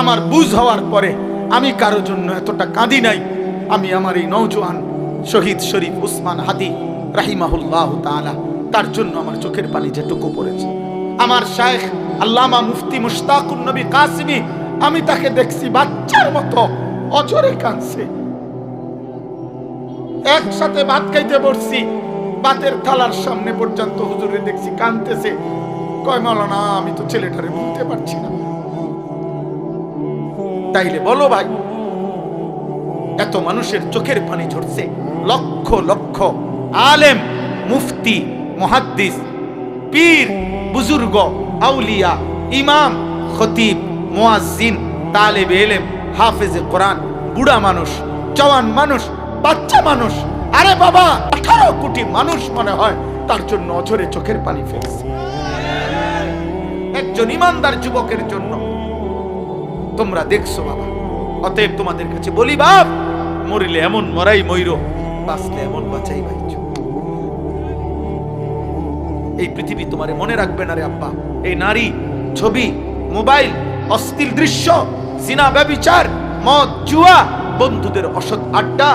আমার বুঝ হওয়ার পরে আমি কারোর জন্য এতটা কাঁদি নাই। আমি আমার এই নৌজওয়ান শহীদ শরীফ উসমান হাদি রাহিমাহুল্লাহ তাআলা, তার জন্য আমার চোখের পানি যেটুকু পড়েছে। আমার শায়েখ আল্লামা মুফতি মুশতাকুন নবী কাসিমি, আমি তাকে দেখছি বাচ্চার মতো অজরে কাঁদছে। একসাথে ভাত খাইতে বসছি বাতের থালার সামনে পর্যন্ত হুজুরে দেখছি কাঁদতেছে। কয়, মাওলানা, আমি তো ছেলেটারে ভুলতে পারছি না। তাইলে বলো ভাই, এত মানুষের চোখের পানি ঝরছে। লক্ষ লক্ষ আলেম, মুফতি, মুহাদ্দিস, পীর, বুজুর্গ, আউলিয়া, ইমাম, খতিব, মুয়াজ্জিন, তালেব এলেম, হাফেজে কোরআন, বুড়া মানুষ, জওয়ান মানুষ, বাচ্চা মানুষ। আরে বাবা, আঠারো কোটি মানুষ মনে হয় তার জন্য অঝরে চোখের পানি ফেলছে। একজন ইমানদার যুবকের জন্য তোমরা দেখছ বাবা। অতএব তোমাদের কাছে বলি, বাপ, মরিলে এমন মরাই ময়ূর বাঁচলে এমন বাঁচাই বাইছ এই পৃথিবী তোমারে মনে রাখবে না রে আব্বা। এই নারী, ছবি, মোবাইল, অস্থির দৃশ্য, সিনা ব্যবিচার, মদ, জুয়া, বন্ধুদের অসৎ আড্ডা,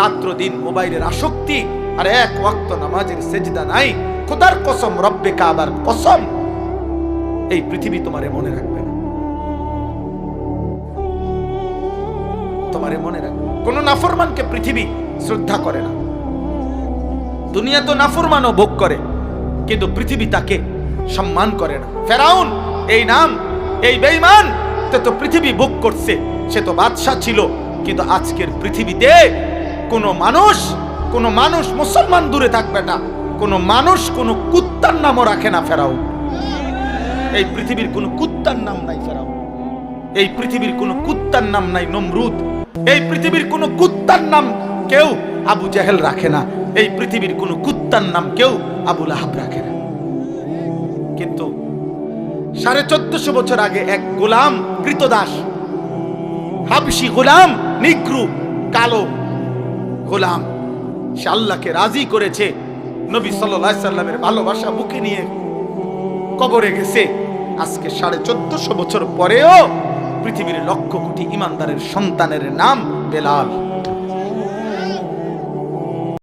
রাত্র দিন মোবাইলের আসক্তি, আর এক ওয়াক্ত নামাজের সেজদা নাই। খোদার কসম, রব্বে কাবার কসম। এই পৃথিবী তোমারে মনে রাখবে না। তোমারে মনে রাখবে কোন নাফরমানকে পৃথিবী শ্রদ্ধা করে না। দুনিয়া তো নাফরমানও ভোগ করে, কিন্তু পৃথিবী তাকে সম্মান করে না। ফেরাউন, এই নাম, এই বেঈমান, তে তো পৃথিবী ভোগ করছে, সে তো বাদশা ছিল, কিন্তু আজকের পৃথিবীতে কোন মানুষ কোন মানুষ মুসলমান দূরে থাকবে না, কোন মানুষ কোন কুত্তার নামও রাখে না ফেরাউন। এই পৃথিবীর কোন কুত্তার নাম নাই ফেরাউন। এই পৃথিবীর কোন কুত্তার নাম নাই নমরুদ। এই পৃথিবীর কোন কুত্তার নাম কেউ আবু জাহেল রাখে না। এই পৃথিবীর কোন কুত্তার নাম কেউ আবুল আহাব রাখে না। কিন্তু সাড়ে চোদ্দশো বছর আগে এক গোলাম, কৃতদাস হাবসি গোলাম, নিগ্রু, কালো গোলাম, সে আল্লাহকে রাজি করেছে। নবী সাল্লাহ সাল্লামের ভালোবাসা বুকে নিয়ে কবরে গেছে। আজকে সাড়ে চোদ্দশো বছর পরেও পৃথিবীর লক্ষ কোটি ইমানদারের সন্তানের নাম বেলাল।